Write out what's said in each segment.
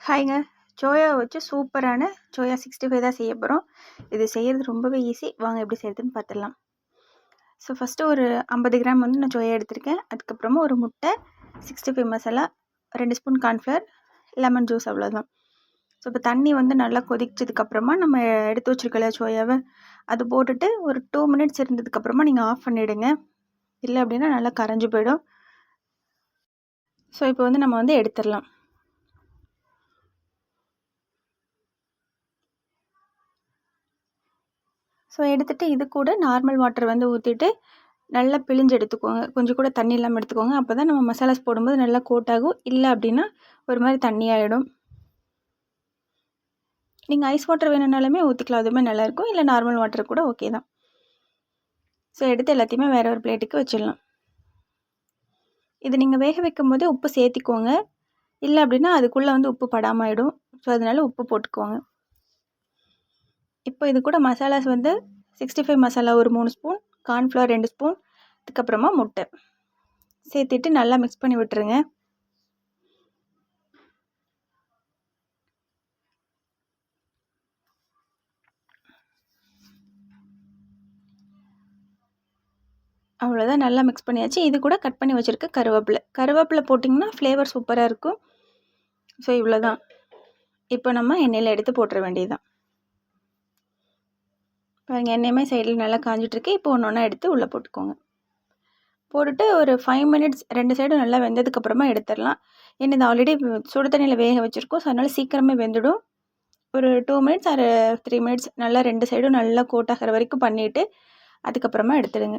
ஹாய்ங்க. Soya வச்சு சூப்பரான soya sixty five தான் செய்ய போகிறோம் இது செய்கிறது ரொம்பவே ஈஸி வாங்க எப்படி செய்கிறதுன்னு பார்த்துடலாம் ஸோ ஃபஸ்ட்டு ஒரு ஐம்பது கிராம் வந்து நான் சோயா எடுத்திருக்கேன். அதுக்கப்புறமா ஒரு முட்டை சிக்ஸ்டி ஃபைவ் மசாலா ரெண்டு ஸ்பூன் கார்ன்ஃப்ளவர் லெமன் ஜூஸ் அவ்வளோதான் ஸோ இப்போ தண்ணி வந்து நல்லா கொதிச்சதுக்கப்புறமா நம்ம எடுத்து வச்சுருக்கல சோயாவை அது போட்டுட்டு ஒரு டூ மினிட்ஸ் இருந்ததுக்கப்புறமா நீங்கள் ஆஃப் பண்ணிவிடுங்க இல்லை அப்படின்னா நல்லா கரைஞ்சி போயிடும். ஸோ இப்போ வந்து நம்ம வந்து எடுத்துடலாம். ஸோ எடுத்துகிட்டு இது கூட நார்மல் வாட்டர் வந்து ஊற்றிட்டு நல்லா பிழிஞ்சு எடுத்துக்கோங்க. கொஞ்சம் கூட தண்ணி இல்லாமல் எடுத்துக்கோங்க. அப்போ தான் நம்ம மசாலாஸ் போடும்போது நல்லா கோட் ஆகும். இல்லை அப்படின்னா ஒரு மாதிரி தண்ணி ஆகிடும் நீங்கள் ஐஸ் வாட்டர் வேணும்னாலுமே ஊற்றிக்கலாம் அதுவுமே நல்லாயிருக்கும் இல்லை நார்மல் வாட்டர் கூட ஓகே தான். ஸோ எடுத்து எல்லாத்தையுமே வேறு ஒரு பிளேட்டுக்கு வச்சிடலாம். இது நீங்கள் வேக வைக்கும் போதே உப்பு சேர்த்திக்கோங்க. இல்லை அப்படின்னா அதுக்குள்ளே வந்து உப்பு படாமல் ஆகிடும் ஸோ அதனால் உப்பு போட்டுக்கோங்க. இப்போ இது கூட மசாலாஸ் வந்து சிக்ஸ்டி ஃபைவ் மசாலா ஒரு மூணு ஸ்பூன் கார்ன்ஃப்ளவர் ரெண்டு ஸ்பூன் அதுக்கப்புறமா முட்டை. சேர்த்துட்டு நல்லா மிக்ஸ் பண்ணி விட்டுருங்க. அவ்வளோதான் நல்லா மிக்ஸ் பண்ணியாச்சு. இது கூட கட் பண்ணி வச்சுருக்க கருவேப்பிலை. கருவேப்பிலை போட்டிங்கன்னா ஃப்ளேவர் சூப்பராக இருக்கும். ஸோ இவ்வளோ தான் இப்போ நம்ம எண்ணெயில் எடுத்து போட்டுற வேண்டியதுதான். பாருங்கள் எண்ணெயுமே சைடில் நல்லா காஞ்சிட்ருக்கு இப்போ ஒன்று ஒன்றா எடுத்து உள்ளே போட்டுக்கோங்க. போட்டுட்டு ஒரு ஃபைவ் மினிட்ஸ் ரெண்டு சைடும் நல்லா வெந்ததுக்கப்புறமா எடுத்துடலாம். ஏன்னா இது ஆல்ரெடி சுடு தண்ணியில் வேக வச்சுருக்கோம். ஸோ அதனால் சீக்கிரமே வெந்துடும். ஒரு two minutes or three minutes நல்லா ரெண்டு சைடும் நல்லா கோட்டாகிற வரைக்கும் பண்ணிவிட்டு அதுக்கப்புறமா எடுத்துடுங்க.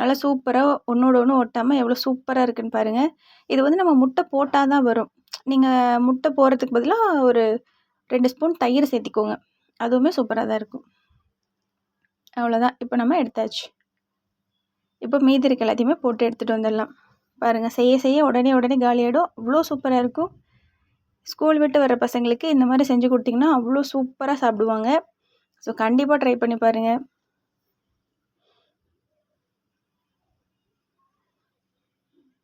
நல்லா சூப்பராக ஒன்றோட ஒன்று ஒட்டாமல் எவ்வளோ சூப்பராக இருக்குன்னு பாருங்கள் இது வந்து நம்ம முட்டை போட்டால் தான் வரும். நீங்கள் முட்டை போடுறதுக்கு பதிலாக ஒரு ரெண்டு ஸ்பூன் தயிர் சேர்த்திக்கோங்க. அதுவுமே சூப்பராக தான் இருக்கும். அவ்வளோதான் இப்போ நம்ம எடுத்தாச்சு. இப்போ மீதி இருக்க எல்லாத்தையுமே போட்டு எடுத்துகிட்டு வந்துடலாம். பாருங்கள் செய்ய செய்ய உடனே உடனே காலியாகிடும் அவ்வளோ சூப்பராக இருக்கும். ஸ்கூல் விட்டு வர பசங்களுக்கு இந்த மாதிரி செஞ்சு கொடுத்திங்கன்னா அவ்வளோ சூப்பராக சாப்பிடுவாங்க. ஸோ கண்டிப்பாக ட்ரை பண்ணி பாருங்கள்